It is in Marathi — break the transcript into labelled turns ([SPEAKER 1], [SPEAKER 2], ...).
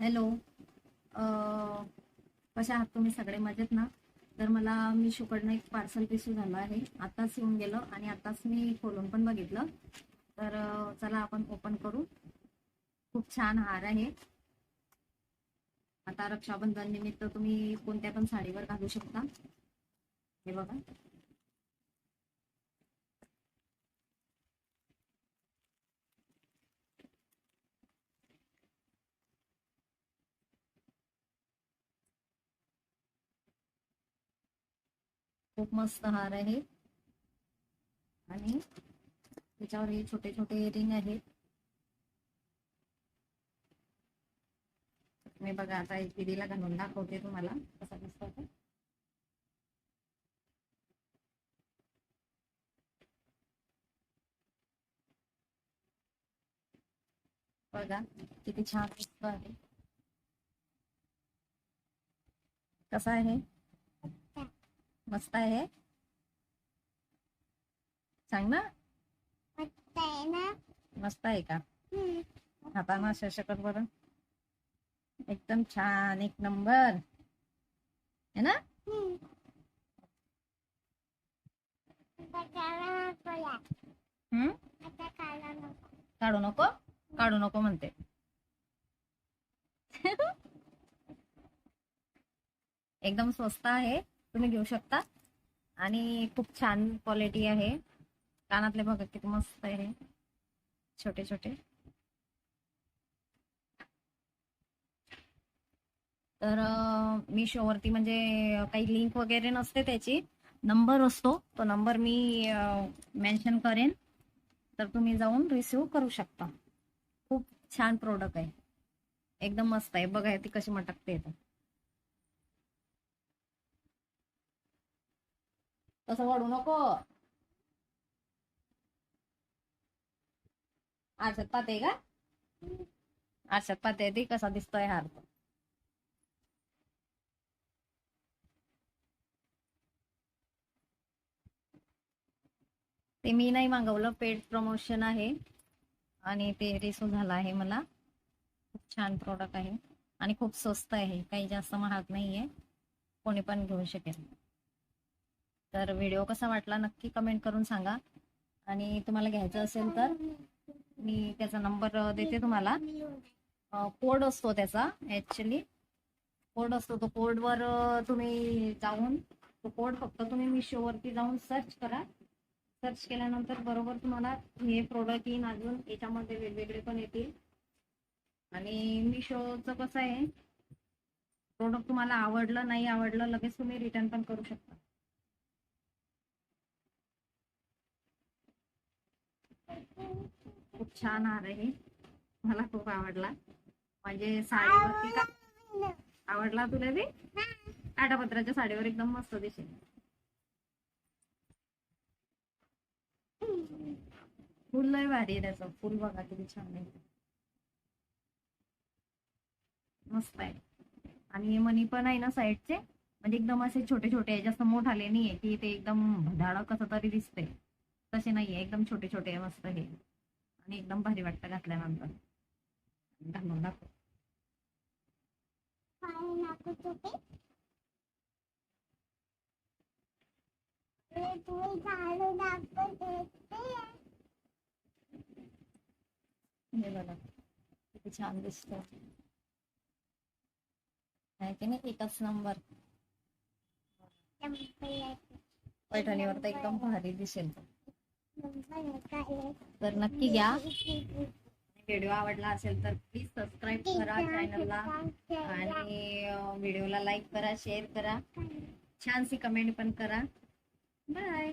[SPEAKER 1] हॅलो. कशा आहात तुम्ही? सगळे मजेत ना? तर मला मिशोकडनं एक पार्सल रिसीव झालं आहे. आताच येऊन गेलं आणि आताच मी खोलून पण बघितलं. तर चला आपण ओपन करू. खूप छान हार आहे. आता रक्षाबंधन निमित्त तुम्ही कोणत्या पण साडीवर घालू शकता. हे बघा. खूप मस्त हार आहे. आणि त्याच्यावर हे छोटे छोटे रिंग आहेत. मी बघा आता एक दिदीला घालून दाखवते तुम्हाला कसा दिसतो तो. बघा किती छान दिसतो आहे. कसा आहे? मस्त आहे. सांग ना. मस्त आहे का? हातानं अशा शकत बरं एकदम छान एक नंबर. है ना? हम्म. काढू नको? काढू नको म्हणते. एकदम स्वस्त आहे. तुम्ही घेऊ शकता. आणि खूप छान क्वालिटी आहे. कानातले बघा किती मस्त आहे. छोटे छोटे. तर मी शोवरती म्हणजे काही लिंक वगैरे नसते त्याची. नंबर असतो. तो नंबर मी मेन्शन करेन. तर तुम्ही जाऊन रिसिव्ह करू शकता. खूप छान प्रोडक्ट आहे. एकदम मस्त आहे. बघा ती कशी मटकते. येतं तसं वाढू नको. आरशात पाहते का? आरशात पाहते ती कसा दिसतोय हार तो ते मी नाही मागवलं पेड प्रमोशन आहे. आणि ते रिसू झालं आहे मला. खूप छान प्रोडक्ट आहे. आणि खूप स्वस्त आहे. काही जास्त महाग नाही आहे कोणी पण घेऊ शकेल. तर व्हिडिओ कसा वाटला नक्की कमेंट करून सांगा. आणि तुम्हाला घ्यायचं असेल तर मी त्याचा नंबर देते तुम्हाला. कोड असतो त्याचा ॲक्च्युली कोड असतो तो कोडवर तुम्ही जाऊन तो कोड फक्त तुम्ही मिशोवरती जाऊन सर्च करा. सर्च केल्यानंतर बरोबर तुम्हाला हे प्रोडक्ट येईन अजून. याच्यामध्ये वेगवेगळे पण येतील. आणि मिशोचं कसं आहे प्रोडक्ट तुम्हाला आवडलं नाही आवडलं लगेच तुम्ही रिटर्न पण करू शकता खूप छान हार आहे. मला खूप आवडला. म्हणजे साडीवरती का आवडला तुला बी? काटापत्राच्या साडीवर एकदम मस्त दिसेल. फुल लय भारी आहे त्याचं. फुल बघा किती छान आहे. मस्त आहे. आणि मनी पण आहे ना साईडचे. म्हणजे एकदम असे छोटे छोटे आहे. जास्त मोठ आले नाहीये की ते एकदम भदाड कसं तरी दिसते तसे नाहीये. एकदम छोटे छोटे मस्त हे आणि एकदम भारी वाटतं घातल्यानंतर घालून दाखव. हे किती छान दिसत की नाही एकच नंबर? पैठणीवर तर एकदम भारी दिसेल. तो. तर नक्की घ्या. व्हिडिओ आवडला असेल तर प्लीज सबस्क्राईब करा चॅनलला आणि व्हिडिओला लाईक करा शेअर करा. छानशी कमेंट पण करा. बाय